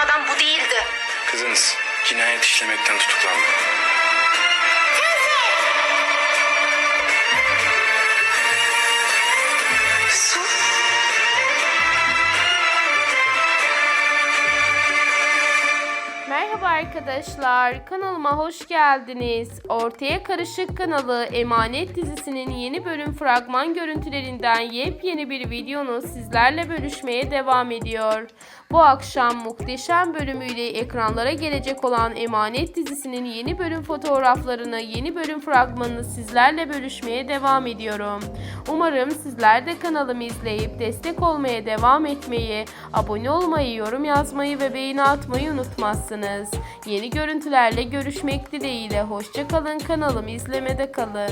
adam bu değildi. Kızınız cinayet işlemekten tutuklandı. Merhaba arkadaşlar, kanalıma hoş geldiniz. Ortaya Karışık kanalı Emanet dizisinin yeni bölüm fragman görüntülerinden yepyeni bir videonu sizlerle bölüşmeye devam ediyor. Bu akşam muhteşem bölümüyle ekranlara gelecek olan Emanet dizisinin yeni bölüm fotoğraflarını, yeni bölüm fragmanını sizlerle bölüşmeye devam ediyorum. Umarım sizler de kanalımı izleyip destek olmaya devam etmeyi, abone olmayı, yorum yazmayı ve beğeni atmayı unutmazsınız. Yeni görüntülerle görüşmek dileğiyle. Hoşçakalın kanalımı izlemede kalın.